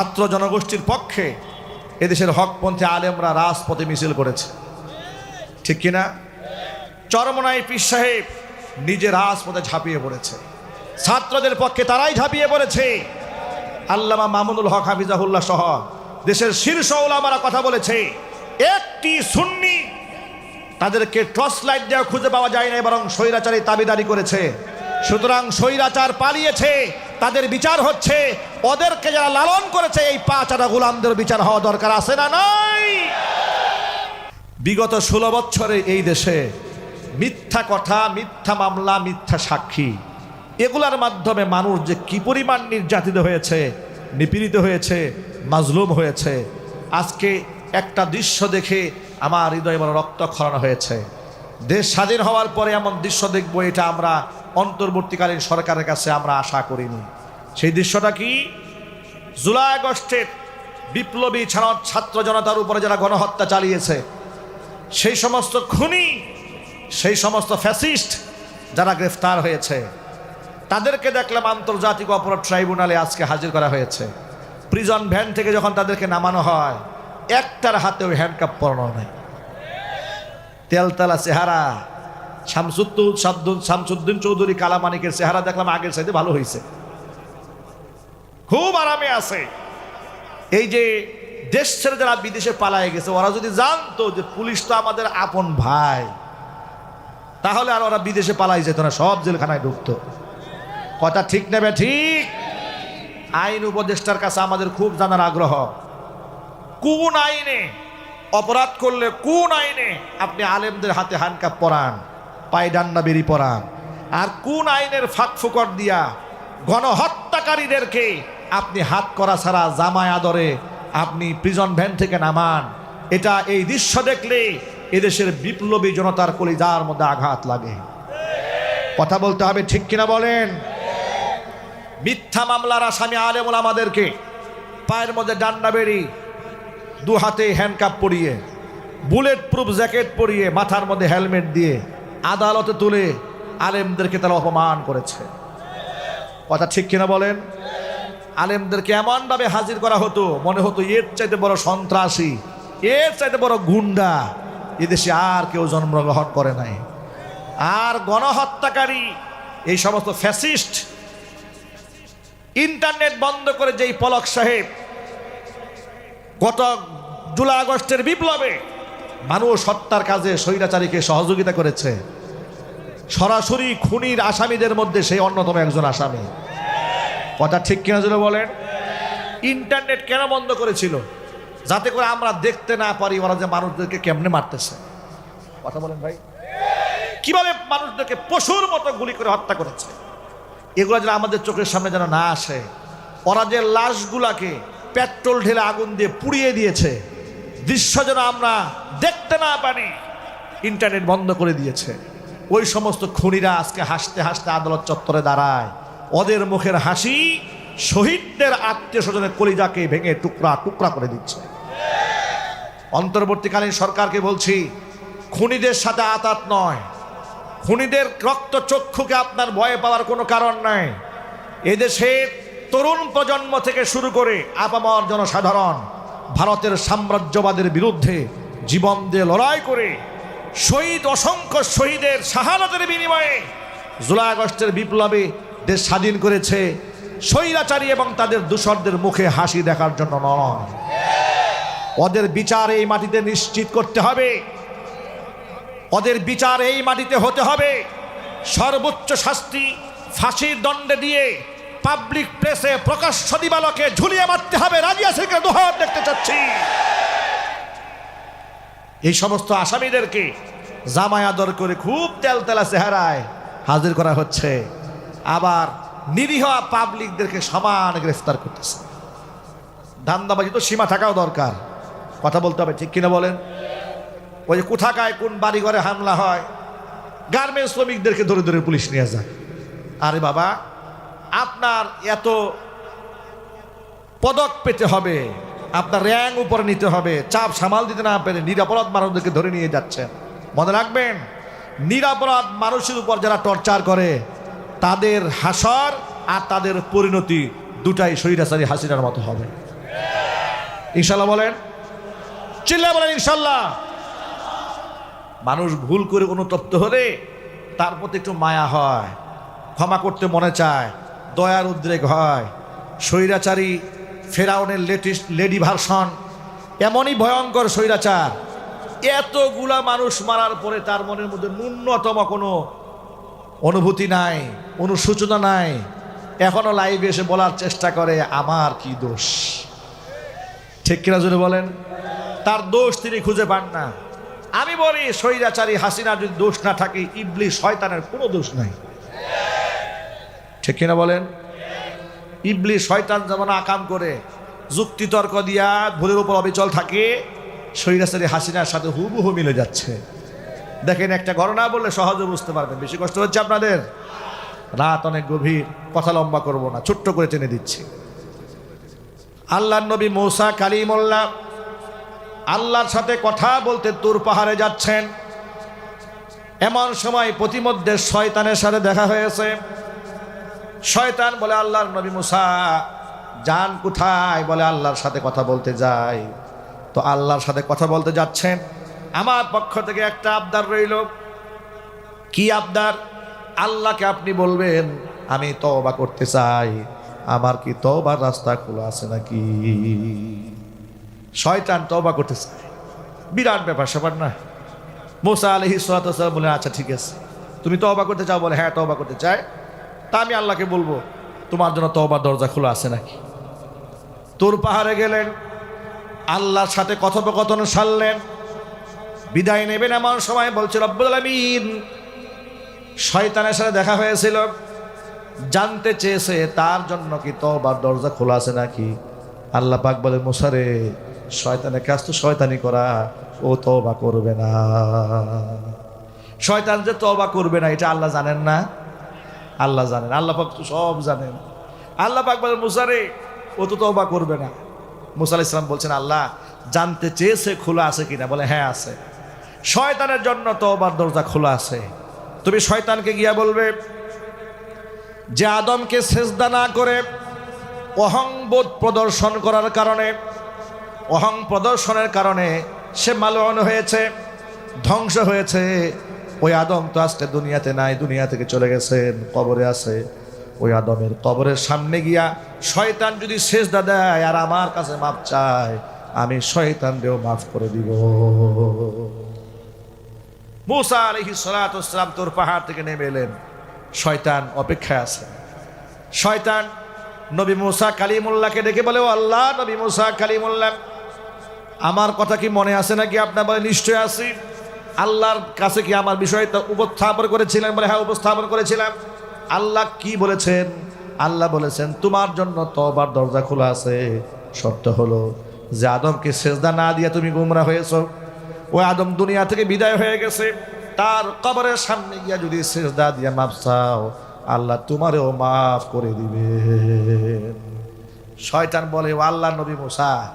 ছাত্র জনগোষ্ঠীর পক্ষে এদেশের হকপন্থী আলেমরা রাজপথে মিছিল করেছে। ঠিক কিনা? চরমনাই পীর সাহেব নিজে রাজপথে ঝাঁপিয়ে পড়েছে। ছাত্রদের পক্ষে তারাই ঝাঁপিয়ে পড়েছে। আল্লামা মামুনুল হক হাফিজাহুল্লাহ সহ দেশের শীর্ষ ওলামারা কথা বলেছে, একটি সুন্নি তাদেরকে টর্চ লাইট দেওয়া খুঁজে পাওয়া যায় না, বরং স্বৈরাচারী দাবিদারি করেছে। সুতরাং স্বৈরাচার পালিয়েছে। তাদের বিচার হচ্ছে, ওদেরকে যারা লালন করেছে, এই পাঁচাটা গোলামদের বিচার হওয়া দরকার আছে না নাই? বিগত ষোলো বছরে এই দেশে মিথ্যা কথা, মিথ্যা মামলা, মিথ্যা সাক্ষী, এগুলার মাধ্যমে মানুষ যে কি পরিমাণ নির্যাতিত হয়েছে, নিপীড়িত হয়েছে, মাজলুম হয়েছে, আজকে একটা দৃশ্য দেখে আমার হৃদয় বড় রক্ত খরানো হয়েছে। দেশ স্বাধীন হওয়ার পরে এমন দৃশ্য দেখব, এটা আমরা অন্তর্বর্তীকালীন সরকারের কাছে আমরা আশা করিনি। সেই দৃশ্যটা কি? জুলাই আগস্টের বিপ্লবী ছাড়া ছাত্র জনতার উপরে যারা গণহত্যা চালিয়েছে, সেই সমস্ত খুনি, সেই সমস্ত ফ্যাসিস্ট যারা গ্রেফতার হয়েছে, তাদেরকে দেখলাম আন্তর্জাতিক অপরাধ ট্রাইব্যুনালে আজকে হাজির করা হয়েছে। প্রিজন ভ্যান থেকে যখন তাদেরকে নামানো হয়, একটার হাতেও হ্যান্ডকাপ পরানো নেই। তেলতলা চেহারা শামসুদ্দিন চৌধুরী কালামানিকের চেহারা দেখলাম আগের সাইডে ভালো হয়েছে। খুব আরামে আছে। এই যে দেশ ছেড়ে যারা বিদেশে পালায় গেছে, ওরা যদি জানতো যে পুলিশ তো আমাদের আপন ভাই, তাহলে আর ওরা বিদেশে পালাই যেত না, সব জেলখানায় ঢুকতো। কথা ঠিক নেবে ঠিক? আইন উপদেষ্টার কাছে আমাদের খুব জানার আগ্রহ। কোন আইনে অপরাধ করলে কোন আইনে আপনি আলেমদের হাতে হানকাপ পরান? পায়ে বেরি পরান আর কোন আইনের ফাঁক দিয়া গণহত্যাকারীদেরকে আপনি হাত করা ছাড়া জামায় আদরে আপনি প্রিজন ভ্যান থেকে নামান। এটা এই দৃশ্য দেখলে এদেশের বিপ্লবী জনতার কলিজার মধ্যে আঘাত লাগে। কথা বলতে হবে ঠিক কিনা বলেন? মিথ্যা মামলার আসামি আলেমুল আমাদেরকে পায়ের মধ্যে ডান্ডা বেরি দু হাতে হ্যান্ডকাপ পরিয়ে বুলেট প্রুফ জ্যাকেট পরিয়ে, মাথার মধ্যে হেলমেট দিয়ে আদালতে তুলে আলেমদেরকে তারা অপমান করেছে। কথা ঠিক কিনা বলেন? আলেমদেরকে এমনভাবে হাজির করা হতো, মনে হতো এর চাইতে বড় সন্ত্রাসী, এর চাইতে বড় গুন্ডা এদেশে আর কেউ জন্মগ্রহণ করে নাই। আর গণহত্যাকারী, এই সমস্ত ফ্যাসিস্ট, ইন্টারনেট বন্ধ করে যেই পলক সাহেব গত জুলাই আগস্টের বিপ্লবে মানুষ হত্যার কাজে স্বৈরাচারীকে সহযোগিতা করেছে। সরাসরি খুনির আসামিদের মধ্যে সেই অন্যতম একজন আসামি। কথা ঠিক কিনা যদি বলেন? ইন্টারনেট কেন বন্ধ করেছিল? যাতে করে আমরা দেখতে না পারি ওরা যে মানুষদেরকে কেমনে মারতেছে। কথা বলেন ভাই। কীভাবে মানুষদেরকে পশুর মতো গুলি করে হত্যা করেছে? এগুলো যেন আমাদের চোখের সামনে যেন না আসে। ওরা যে লাশগুলাকে পেট্রোল ঢেলে আগুন দিয়ে পুড়িয়ে দিয়েছে। দৃশ্য যেন আমরা দেখতে না পারি। ইন্টারনেট বন্ধ করে দিয়েছে। ওই সমস্ত খুনিরা আজকে হাসতে হাসতে আদালত চত্বরে দাঁড়ায়। ওদের মুখের হাসি শহীদদের আত্মীয় স্বজনের কলিজাকে ভেঙে টুকরা টুকরা করে দিচ্ছে। অন্তর্বর্তীকালীন সরকারকে বলছি, খুনিদের সাথে আতাত নয়। খুনিদের রক্ত চক্ষুকে আপনার ভয় পাওয়ার কোনো কারণ নাই। এদেশের তরুণ প্রজন্ম থেকে শুরু করে আপামর জনসাধারণ ভারতের সাম্রাজ্যবাদের বিরুদ্ধে জীবন দিয়ে লড়াই করে শহীদ, অসংখ্য শহীদের শাহাদতের বিনিময়ে জুলাই আগস্টের বিপ্লবে দেশ স্বাধীন করেছে। স্বৈরাচারী এবং তাদের দূষরদের মুখে হাসি দেখার জন্য নয়। ওদের বিচার এই মাটিতে নিশ্চিত করতে হবে। ওদের বিচার এই মাটিতে হতে হবে। সর্বোচ্চ শাস্তি ফাঁসির দণ্ডে দিয়ে পাবলিক প্লেসে প্রকাশ্য দিবালকে ঝুলিয়ে মারতে হবে। রাজিয়া সিংকে দোহার দেখতে চাচ্ছি। এই সমস্ত আসামিদেরকে জামায় আদর করে খুব তেলতেলা চেহারায় হাজির করা হচ্ছে। আবার নিরীহ পাবলিকদেরকে সমান গ্রেফতার করতেছে। ধান্দাবাজি তো সীমা থাকাও দরকার। কথা বলতে হবে, ঠিক কিনা বলেন? ওই যে কোথাকায় কোন বাড়ি ঘরে হামলা হয়, গার্মেন্টস শ্রমিকদেরকে ধরে ধরে পুলিশ নিয়ে যায় আরে বাবা আপনার এত পদক পেতে হবে, আপনার র্যাঙ্ক উপরে নিতে হবে, চাপ সামাল দিতে না পেরে নিরাপরাধ মানুষদেরকে ধরে নিয়ে যাচ্ছেন। মনে রাখবেন, নিরাপরাধ মানুষের উপর যারা টর্চার করে, তাদের হাসর আর তাদের পরিণতি দুটাই স্বৈরাচারী হাসিনার মতো হবে। ইনশাল্লাহ বলেন চিল্লা বলেন ইনশাল্লাহ। মানুষ ভুল করে অনুতপ্ত হলে তার প্রতি একটু মায়া হয়, ক্ষমা করতে মনে চায় দয়ার উদ্রেক হয়। স্বৈরাচারী ফেরাউনের লেটেস্ট লেডি ভার্সন এমনই ভয়ঙ্কর স্বৈরাচার। এতগুলা মানুষ মারার পরে তার মনের মধ্যে ন্যূনতম কোনো অনুভূতি নাই অনুসূচনা নাই। এখনও লাইভে এসে বলার চেষ্টা করে, আমার কি দোষ? ঠিক কিনা যদি বলেন? তার দোষ তিনি খুঁজে পান না। আমি বলি, স্বৈরাচারী হাসিনা যদি দোষ না থাকে ইবলি শয়তানের কোনো দোষ নাই। ঠিক কিনা বলেন? ইবলি শয়তান যেমন আকাম করে যুক্তিতর্ক দিয়া ভুলের উপর অবিচল থাকে, স্বৈরাচারী হাসিনার সাথে হুবহু মিলে যাচ্ছে। দেখেন, একটা ঘটনা বললে সহজে বুঝতে পারবেন। বেশি কষ্ট হচ্ছে আপনাদের? রাত অনেক গভীর, কথা লম্বা করব না, ছোট্ট করে টেনে দিচ্ছি। আল্লাহ নবী মৌসা কালিমুল্লাহ আল্লাহর সাথে কথা বলতে তুর পাহাড়ে যাচ্ছেন। এমন সময় প্রতিমধ্যে শয়তানের সাথে দেখা হয়েছে। শয়তান বলে আল্লাহর নবী মুসা যান কোথায়? বলে আল্লাহর সাথে কথা বলতে যাই। তো আল্লাহর সাথে কথা বলতে যাচ্ছেন। আমার পক্ষ থেকে একটা আবদার রইল। কি আবদার? আল্লাহকে আপনি বলবেন, আমি তওবা করতে চাই। আমার কি তবার রাস্তা খোলা আছে নাকি? শয়তান তওবা করতে চায়। বিরাট ব্যাপার, স্যাপার না। মোসা আলহি সালাম বলে আচ্ছা ঠিক আছে। তুমি তওবা করতে চাও? বলে হ্যাঁ তওবা করতে চাই। তা আমি আল্লাহকে বলব, তোমার জন্য তওবার দরজা খোলা আছে নাকি? তোর পাহাড়ে গেলেন, আল্লাহর সাথে কথোপকথন সারলেন। বিদায় নেবেন এমন সময় বলছে, রব্বুল আলমিন। শয়তানের সাথে দেখা হয়েছিল। জানতে চেয়েছে, তার জন্য কি তওবার দরজা খোলা আছে নাকি? আল্লাহ পাক বলে মুসারে শয়তানের কাজ তো শয়তানি করা, ও তওবা করবে না। শয়তান যে তওবা করবে না, এটা আল্লাহ জানেন না। আল্লাহ জানেন, আল্লাহ পাক তো সব জানেন। আল্লাহ পাক বলে মুসারে ও তো তওবা করবে না। মুসা আলাইহিস সালাম বলছেন, আল্লাহ, জানতে চেয়েছে খোলা আছে কিনা? বলে হ্যাঁ আছে। শয়তানের জন্য তওবার দরজা খোলা আছে। তুমি শয়তানকে গিয়া বলবে, যে আদমকে সেজদা না করে অহংবোধ প্রদর্শন করার কারণে, অহং প্রদর্শনের কারণে সে মালন হয়েছে, ধ্বংস হয়েছে। ওই আদম তো আজকে দুনিয়াতে নাই, দুনিয়া থেকে চলে গেছেন কবরে আছে। ওই আদমের কবরের সামনে গিয়া শয়তান যদি সেজদা দেয় আর আমার কাছে মাপ চায়, আমি শয়তানকেও মাফ করে দিব। মুসা আলহি সালাতাম তোর পাহাড় থেকে নেমে এলেন। শয়তান অপেক্ষায় আছে। শয়তান নবী মুসা কালিমুল্লাহকে ডেকে বলে, ও আল্লাহ, নবী মুসা কালিমুল্লাহ, আমার কথা কি মনে আছে নাকি? আপনার বলে, নিশ্চয় আছি। আল্লাহর কাছে কি আমার বিষয়টা উপস্থাপন করেছিলেন বলে হ্যাঁ উপস্থাপন করেছিলাম। আল্লাহ কি বলেছেন? আল্লাহ বলেছেন, তোমার জন্য তবার দরজা খোলা আছে। শর্ত হলো যে আদমকে সেজদা না দিয়ে তুমি গুমরা হয়েছ। ওই আদম দুনিয়া থেকে বিদায় হয়ে গেছে। তার কবরের সামনে গিয়া যদি সেজদা দিয়ে মাপ চাও, আল্লাহ তোমারও মাফ করে দিবে। শয়তান বলে, ও আল্লাহ নবী মোসা,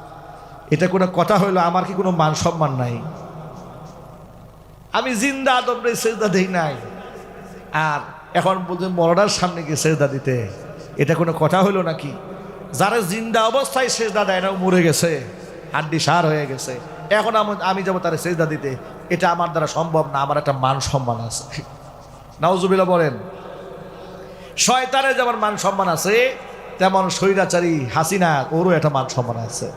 এটা কোনো কথা হইল? আমার কি কোনো মান সম্মান নাই? আমি জিন্দা আদমরে সেজদা দেই নাই। আর এখন বলছেন মরডার সামনে গিয়ে সেজদা দিতে। এটা কোনো কথা হলো নাকি? যারা জিন্দা অবস্থায় সেজদা দেয় না মরে গেছে, হাড্ডি সার হয়ে গেছে। এখন আমি- যাব তারা সেজদা দিতে। এটা আমার দ্বারা সম্ভব না, আমার একটা মান সম্মান আছে। নাউজুবিল্লা বলেন, শয়তানের যেমন মান সম্মান আছে, তেমন স্বৈরাচারী হাসিনা ওরও একটা মান সম্মান আছে।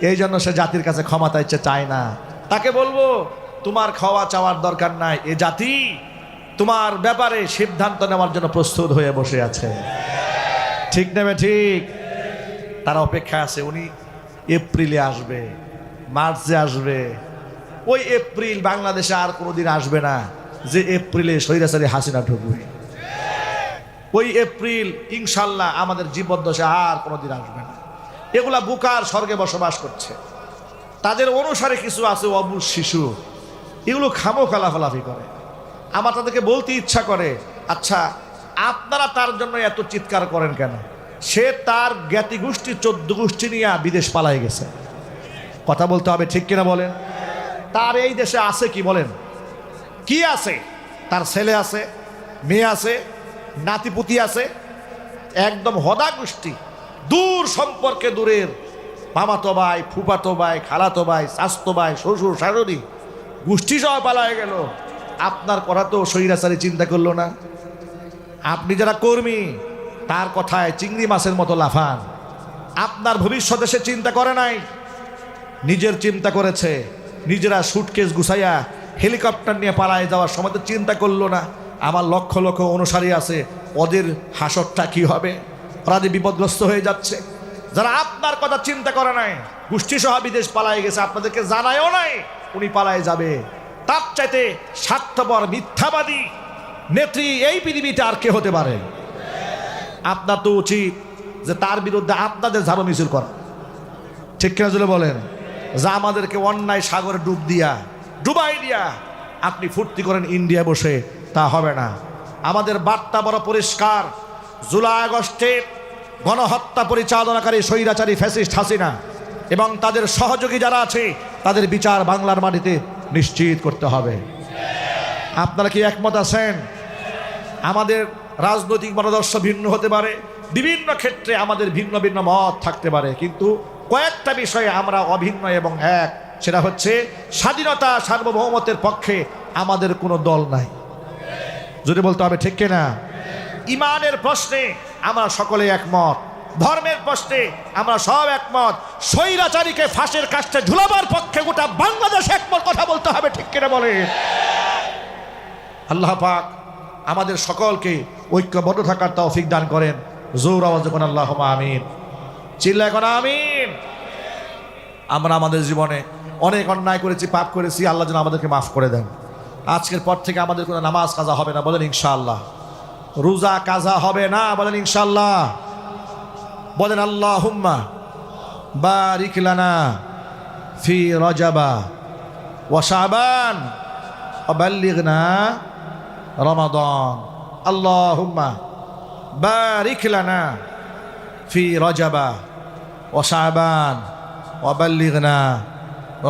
এই জন্য সে জাতির কাছে ক্ষমা চাইছে, চায় না। তাকে বলব তোমার খাওয়া চাওয়ার দরকার নাই। এ জাতি তোমার ব্যাপারে সিদ্ধান্ত নেওয়ার জন্য প্রস্তুত হয়ে বসে আছে। ঠিক নেবে ঠিক। তারা অপেক্ষা আছে, উনি এপ্রিলে আসবে, মার্চে আসবে। ওই এপ্রিল বাংলাদেশে আর কোনোদিন আসবে না যে এপ্রিলে স্বৈরাচারী হাসিনা ঢুকবে। ওই এপ্রিল ইনশাল্লাহ আমাদের জীবদ্দশা আর কোনোদিন আসবে না। এগুলা বুকার স্বর্গে বসবাস করছে। তাদের অনুসারে কিছু আছে অবুজ শিশু। এগুলো খামো লাফালাফি করে। আমার তাদেরকে বলতে ইচ্ছা করে আচ্ছা আপনারা তার জন্য এত চিৎকার করেন কেন? সে তার জ্ঞাতি গোষ্ঠী, চোদ্দ গোষ্ঠী নিয়ে বিদেশ পালাই গেছে। কথা বলতে হবে ঠিক কিনা বলেন? তার এই দেশে আছে কি বলেন? কি আছে? তার ছেলে আছে, মেয়ে আছে, নাতিপুতি আছে, একদম হদা গোষ্ঠী, দূর সম্পর্কে দূরের। মামাতো ভাই ফুপাতো ভাই, খালাতো ভাই, স্বাস্থ্য ভাই, শ্বশুর, শাশুড়ি গোষ্ঠী সহ পালায় গেল। আপনার কথা তো সৈরাচারি চিন্তা করল না। আপনি যারা কর্মী, তার কথায় চিংড়ি মাছের মতো লাফান। আপনার ভবিষ্যতে সে চিন্তা করে নাই। নিজের চিন্তা করেছে। নিজেরা সুটকেস গুছাইয়া হেলিকপ্টার নিয়ে পালায় যাওয়ার সময় তো চিন্তা করল না। আমার লক্ষ লক্ষ অনুসারী আছে। ওদের হাসরটা কি হবে? ওরা যে বিপদগ্রস্ত হয়ে যাচ্ছে। যারা আপনার কথা চিন্তা করে নাই, গোষ্ঠী সহ বিদেশ পালায় গেছে, আপনাদেরকে জানায়ও নাই। উনি পালায় যাবে। তার চাইতে স্বার্থপর মিথ্যাবাদী নেত্রী এই পৃথিবীতে আর কে হতে পারে? আপনার তো উচিত যে তার বিরুদ্ধে আপনাদের ঝাড়ু মিছিল করা। ঠিক কিনা যদি বলেন? যা আমাদেরকে অন্যায় সাগরে ডুব দিয়া, ডুবাই দিয়া আপনি ফুর্তি করেন ইন্ডিয়া বসে, তা হবে না। আমাদের বার্তা বড় পরিষ্কার। জুলাই আগস্টে গণহত্যা পরিচালনাকারী, স্বৈরাচারী, ফ্যাসিস্ট হাসিনা এবং তাদের সহযোগী যারা আছে তাদের বিচার বাংলার মাটিতে নিশ্চিত করতে হবে। আপনারা কি একমত আছেন? আমাদের রাজনৈতিক মতাদর্শ ভিন্ন হতে পারে, বিভিন্ন ক্ষেত্রে আমাদের ভিন্ন ভিন্ন মত থাকতে পারে, কিন্তু কয়েকটা বিষয়ে আমরা অভিন্ন এবং এক, সেটা হচ্ছে স্বাধীনতা সার্বভৌমত্বের পক্ষে আমাদের কোনো দল নাই। যদি বলতে হবে ঠিক কিনা? ইমানের প্রশ্নে আমরা সকলে একমত। ধর্মের প্রশ্নে আমরা সব একমত। স্বৈরাচারীকে ফাঁসের কাছে ঝুলাবার পক্ষে গোটা বাংলাদেশ একমত কথা বলতে হবে, ঠিক কিনা বলে? আল্লাহ পাক আমাদের সকলকে ঐক্যবদ্ধ থাকার তৌফিক দান করেন। জোর আওয়াজ কোন আল্লাহ আমিন। চিল্লা এখন আমিন। আমরা আমাদের জীবনে অনেক অন্যায় করেছি, পাপ করেছি, আল্লাহ যেন আমাদেরকে মাফ করে দেন। আজকের পর থেকে আমাদের কোনো নামাজ কাজা হবে না, বলেন ইনশাআল্লাহ। রোজা কাজা হবে না, বলেন ইনশাআল্লাহ। বলেন আল্লাহ হুম্মা বারিক লানা ফি রজাবা ও শাবান অবাল্লিগনা রমাদন। আল্লাহ হুম্মা বারিক লানা ফি রজাবা ও শাবান অবাল্লিগনা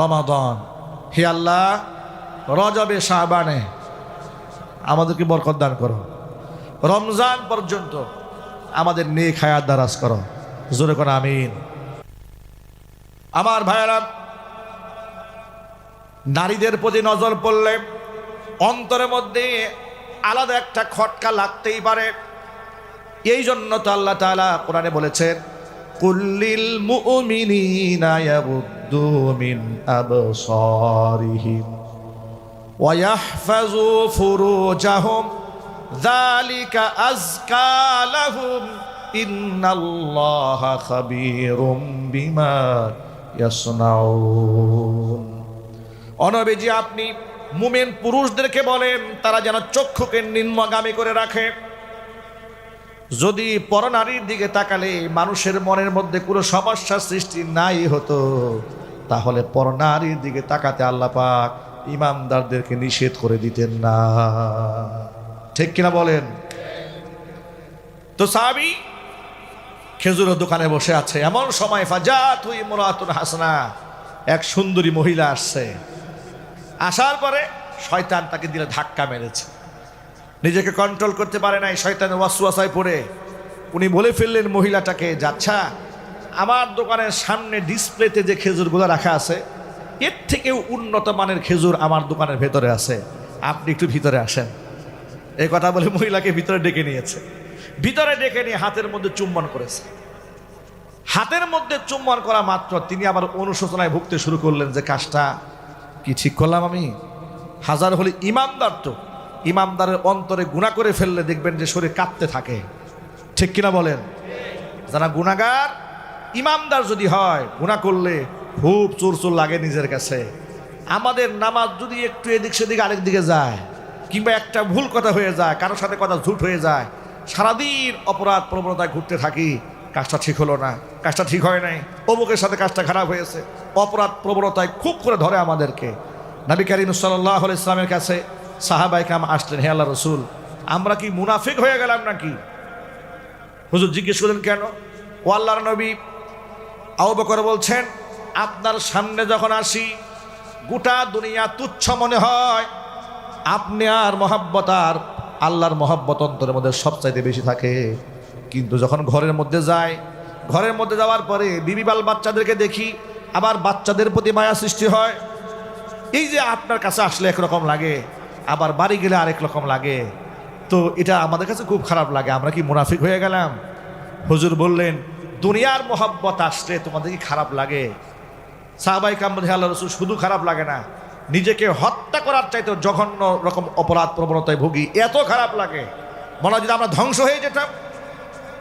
রমাদন। হে আল্লাহ, রজবে শাহবানে আমাদেরকে বরকত দান করো। রমজান পর্যন্ত আমাদের নেক হায়াত দারাজ করো। জোরে করো আমিন। আমার ভাইয়েরা, নারীদের প্রতি নজর পড়লে অন্তরের মধ্যে আলাদা একটা খটকা লাগতেই পারে। এই জন্য তো আল্লাহ তাআলা কোরআনে বলেছেন কুল্লিল মুমিনিনা ইয়াগুদ্দু মিন আবসারিহিম ওয়া ইয়াহফাজু ফুরুজাহুম, যালিকা আযকা লাহুম বিমা অনবেজি, আপনি মুমেন পুরুষদেরকে বলেন, তারা যেন চক্ষুকে নিম্নগামী করে রাখে। যদি পরনারীর দিকে তাকালে মানুষের মনের মধ্যে কোনো সমস্যা সৃষ্টি নাই হতো, তাহলে পরনারীর দিকে তাকাতে আল্লাহ পাক ইমানদারদেরকে নিষেধ করে দিতেন না। ঠিক কিনা বলেন? তো সাবি খেজুরের দোকানে বসে আছে, এমন সময় ফাজা তুই মোরাতুন হাসনা, এক সুন্দরী মহিলা আসছে। আসার পরে শয়তান তাকে দিলে ধাক্কা মেরেছে। নিজেকে কন্ট্রোল করতে পারে নাই, শয়তানের ওয়াসওয়াসায় পড়ে। উনি বলে ফেললেন মহিলাটাকে, যাচ্ছা, আমার দোকানের সামনে ডিসপ্লেতে যে খেজুরগুলো রাখা আছে, এর থেকেও উন্নত মানের খেজুর আমার দোকানের ভেতরে আছে। আপনি একটু ভিতরে আসেন। এই কথা বলে মহিলাকে ভিতরে ডেকে নিয়েছে। ভিতরে ডেকে নিয়ে হাতের মধ্যে চুম্বন করেছে। হাতের মধ্যে চুম্বন করা মাত্র তিনি আবার অনুশোচনায় ভুগতে শুরু করলেন যে, কাজটা কি ঠিক করলাম আমি? হাজার হলে ইমামদার তো, ইমামদারের অন্তরে গুণা করে ফেললে দেখবেন যে শরীর কাঁপতে থাকে। ঠিক কিনা বলেন? যারা গুণাগার ইমামদার যদি হয় গুণা করলে খুব চোর চোর লাগে নিজের কাছে। আমাদের নামাজ যদি একটু এদিক সেদিক আরেক দিকে যায়, কিংবা একটা ভুল কথা হয়ে যায়, কারোর সাথে কথা ঝুট হয়ে যায় সারাদিন অপরাধ প্রবণতায় ঘুরতে থাকি, কাজটা ঠিক হলো না, কাজটা ঠিক হয় নাই, অমুকের সাথে কাজটা খারাপ হয়েছে, অপরাধ প্রবণতায় খুব করে ধরে আমাদেরকে। নবী করিম সাল্লাহ ইসলামের কাছে সাহাবাই কাম আসলেন, হে আল্লাহ রসুল, আমরা কি মুনাফিক হয়ে গেলাম নাকি? হুজুর জিজ্ঞেস করলেন, কেন? ও আল্লাহর নবী আউ বলছেন, আপনার সামনে যখন আসি, গোটা দুনিয়া তুচ্ছ মনে হয়, আপনি আর মহাব্বত আর আল্লাহর মহাব্বত অন্তরের মধ্যে সবচাইতে বেশি থাকে। কিন্তু যখন ঘরের মধ্যে যায়, ঘরের মধ্যে যাওয়ার পরে বিবি বাল বাচ্চাদেরকে দেখি, আবার বাচ্চাদের প্রতি মায়া সৃষ্টি হয়। এই যে আপনার কাছে আসলে একরকম লাগে, আবার বাড়ি গেলে আরেক রকম লাগে। তো এটা আমাদের কাছে খুব খারাপ লাগে, আমরা কি মুনাফিক হয়ে গেলাম? হুজুর বললেন, দুনিয়ার মোহাব্বত আসলে তোমাদের কি খারাপ লাগে? সাহাবাই কামদে আল্লাহ রসুল শুধু খারাপ লাগে না নিজেকে হত্যা করার চাইতে জঘন্য রকম অপরাধ প্রবণতায় ভুগি। এত খারাপ লাগে। মনে হয় যদি আমরা ধ্বংস হয়ে যেতাম,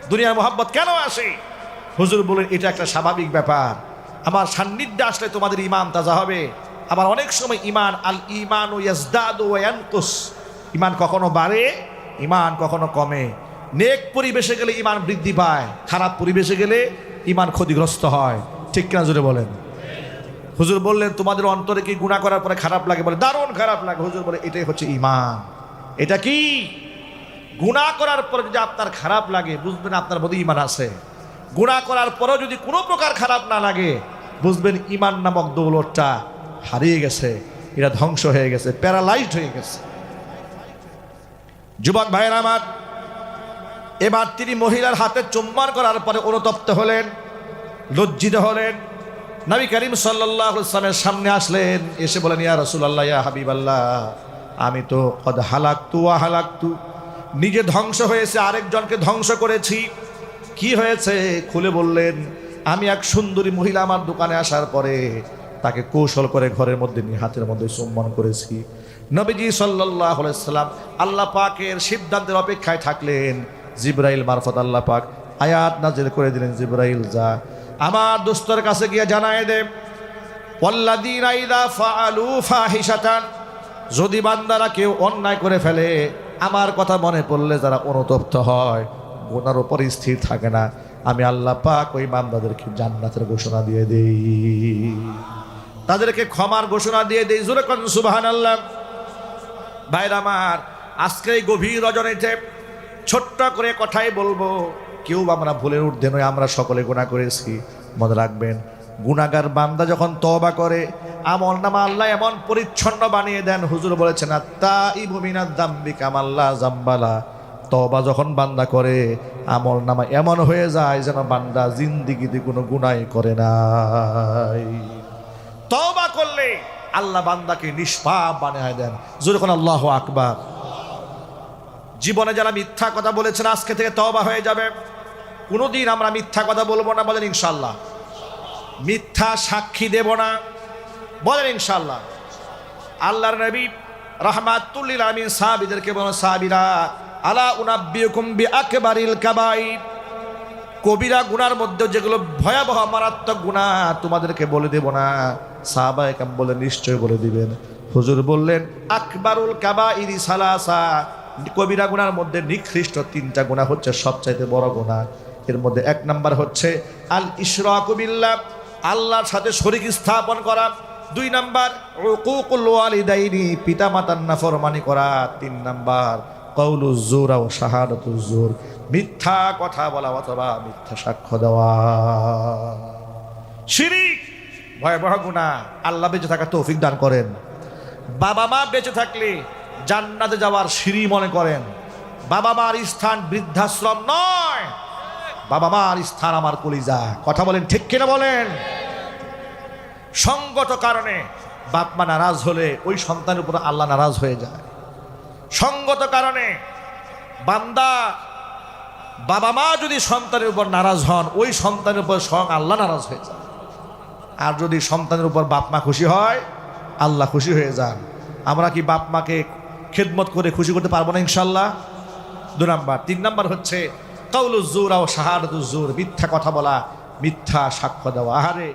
দুনিয়ার মোহাব্বত কেন আসে? হুজুর বলেন, এটা একটা স্বাভাবিক ব্যাপার। আমার সান্নিধ্যে আসলে তোমাদের ইমান তাজা হবে। আবার অনেক সময় ইমান আল ইমান ও ইয়াজদাদ ও ইয়ানকুস। ইমান কখনো বাড়ে ইমান কখনো কমে। নেক পরিবেশে গেলে ইমান বৃদ্ধি পায়, খারাপ পরিবেশে গেলে ইমান ক্ষতিগ্রস্ত হয়। ঠিক কিনা জুড়ে বলেন? হুজুর বললেন, তোমাদের অন্তরে কি গুণা করার পরে খারাপ লাগে? বলে, দারুণ খারাপ লাগে। হুজুর বলে, এটাই হচ্ছে ইমান এটা কি? গুণা করার পরে যদি আপনার খারাপ লাগে, বুঝবেন আপনার মধ্যে ইমান আছে। গুণা করার পরেও যদি কোনো প্রকার খারাপ না লাগে, বুঝবেন ইমান নামক দৌলতটা হারিয়ে গেছে। এটা ধ্বংস হয়ে গেছে, প্যারালাইজড হয়ে গেছে। যুবক ভাইয়ের আমার, এবার তিনি মহিলার হাতে চুম্বন করার পরে অনুতপ্ত হলেন, লজ্জিত হলেন। নবী করিম সাল্লাহ সামনে আসলেন, এসে বলেন, ইয়া রসুল্লাহ ইয়া হাবিব আল্লাহ আমি তো কদ হালাক্তু আ হালাক্তু, নিজে ধ্বংস হয়েছে, আরেকজনকে ধ্বংস করেছি। কি হয়েছে? খুলে বললেন, আমি এক সুন্দরী মহিলা আমার দোকানে আসার পরে তাকে কৌশল করে ঘরের মধ্যে নিয়ে, হাতের মধ্যে সম্মান করেছি। নবীজি সাল্লাহ সাল্লাম আল্লাহ পাকের সিদ্ধান্তের অপেক্ষায় থাকলেন, জিব্রাইল মারফত আল্লাহ পাক আয়াত নাজির করে দিলেন, জিব্রাইল যা আমার দোস্তর কাছে গিয়ে জানায় দে যদি বান্দারা কেউ অন্যায় করে ফেলে, আমার কথা মনে পড়লে যারা অনুতপ্ত হয়, গুনার উপর স্থির থাকে না। আমি আল্লাহ পাক ওই বান্দাদেরকে জান্নাতের ঘোষণা দিয়ে দেই। তাদেরকে ক্ষমার ঘোষণা দিয়ে দেই। জোরে কোন, সুবহানাল্লাহ। ভাইরা আমার, আজকে এই গভীর রজনীতে ছোট্ট করে কথাই বলব। কেউ আমরা ভুলের ঊর্ধ্বে নয়, আমরা সকলে গুণা করেছি। মনে রাখবেন গুণাগার বান্দা যখন তবা করে, আমল নামা আল্লাহ এমন পরিচ্ছন্ন বানিয়ে দেন, হুজুর বলেছেন ই ভূমিনার দাম্বি কামাল্লা জাম্বালা। তবা যখন বান্দা করে, আমল নামা এমন হয়ে যায় যেন বান্দা জিন্দিগিতে কোনো গুনাই করে নাই। তবা করলে আল্লাহ বান্দাকে নিষ্পাপ বানিয়ে দেন। কোন আল্লাহ আকবার। জীবনে যারা মিথ্যা কথা বলেছেন, আজকে থেকে তবা হয়ে যাবে। কোনোদিন আমরা মিথ্যা কথা বলব না, বলেন ইনশাল্লাহ মিথ্যা সাক্ষী দেব না, বলেন ইনশাল্লাহ আল্লাহর নবী রহমাতুল্লিল আমিন সাহাবিদেরকে বলো সাহাবিরা, আলা উনাব্বিয়কুম বি আকবারিল কাবাইর? কবিরা গুনার মধ্যে যেগুলো ভয়াবহ, মারাত্মক গুণা, তোমাদেরকে বলে দেব না। সাহাবা একাম বলে নিশ্চয় বলে দিবেন। হুজুর বললেন, আকবারুল কাবা ইরি সালাসা। কবিরা গুনার মধ্যে নিকৃষ্ট তিনটা গুণা হচ্ছে সবচাইতে বড় গুণা। এর মধ্যে এক নাম্বার হচ্ছে, আল ইশরাকুবিল্লাহ আল্লাহর সাথে শরিক স্থাপন করা। দুই নাম্বার, উকুকুল ওয়ালিদাইনি পিতা মাতার নাফরমানি করা। তিন নাম্বার কৌলু জোর ও শাহাদতু জোর, মিথ্যা কথা বলা অথবা মিথ্যা সাক্ষ্য দেওয়া। শিরিক, ভয়াবহ গুণা আল্লাহ বেঁচে থাকা তৌফিক দান করেন। বাবা মা বেঁচে থাকলে জান্নাতে যাওয়ার সিঁড়ি মনে করেন। বাবা মার স্থান বৃদ্ধাশ্রম নয়। বাবা মার স্থান, আমার কলিজা। কথা বলেন, ঠিক কিনা বলেন? সঙ্গত কারণে বাপ মা নারাজ হলে ওই সন্তানের উপর আল্লাহ নারাজ হয়ে যায়। সঙ্গত কারণে বান্দা, বাবা মা যদি সন্তানের উপর নারাজ হন, ওই সন্তানের উপর স্বয়ং আল্লাহ নারাজ হয়ে যায়। আর যদি সন্তানের উপর বাপ মা খুশি হয়, আল্লাহ খুশি হয়ে যান। আমরা কি বাপ মাকে খেদমত করে খুশি করতে পারব না ইনশাল্লাহ দু নাম্বার। তিন নাম্বার হচ্ছে কৌলুজুর ও শাহাদুজুর মিথ্যা কথা বলা মিথ্যা সাক্ষ্য দেওয়া। আহারে